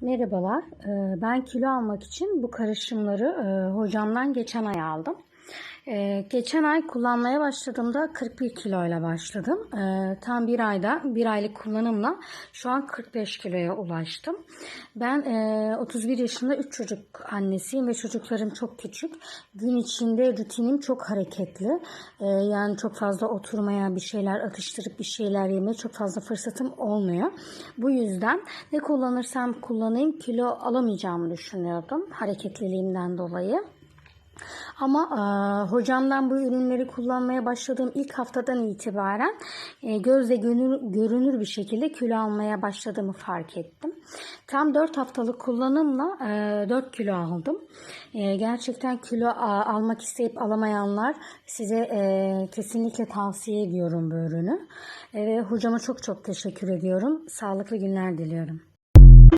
Merhabalar. Ee, Ben kilo almak için bu karışımları e, hocamdan geçen ay aldım. Ee, Geçen ay kullanmaya başladığımda 41 kiloyla başladım. Ee, Tam bir ayda, bir aylık kullanımla şu an 45 kiloya ulaştım. Ben e, 31 yaşında 3 çocuk annesiyim ve çocuklarım çok küçük. Gün içinde rutinim çok hareketli. Ee, Yani çok fazla oturmaya, bir şeyler atıştırıp bir şeyler yemeye çok fazla fırsatım olmuyor. Bu yüzden ne kullanırsam kullanayım kilo alamayacağımı düşünüyordum hareketliliğimden dolayı. Ama e, hocamdan bu ürünleri kullanmaya başladığım ilk haftadan itibaren e, gözle görünür, görünür bir şekilde kilo almaya başladığımı fark ettim. Tam 4 haftalık kullanımla e, 4 kilo aldım. E, gerçekten kilo a, almak isteyip alamayanlar size e, kesinlikle tavsiye ediyorum bu ürünü. E, hocama çok çok teşekkür ediyorum. Sağlıklı günler diliyorum.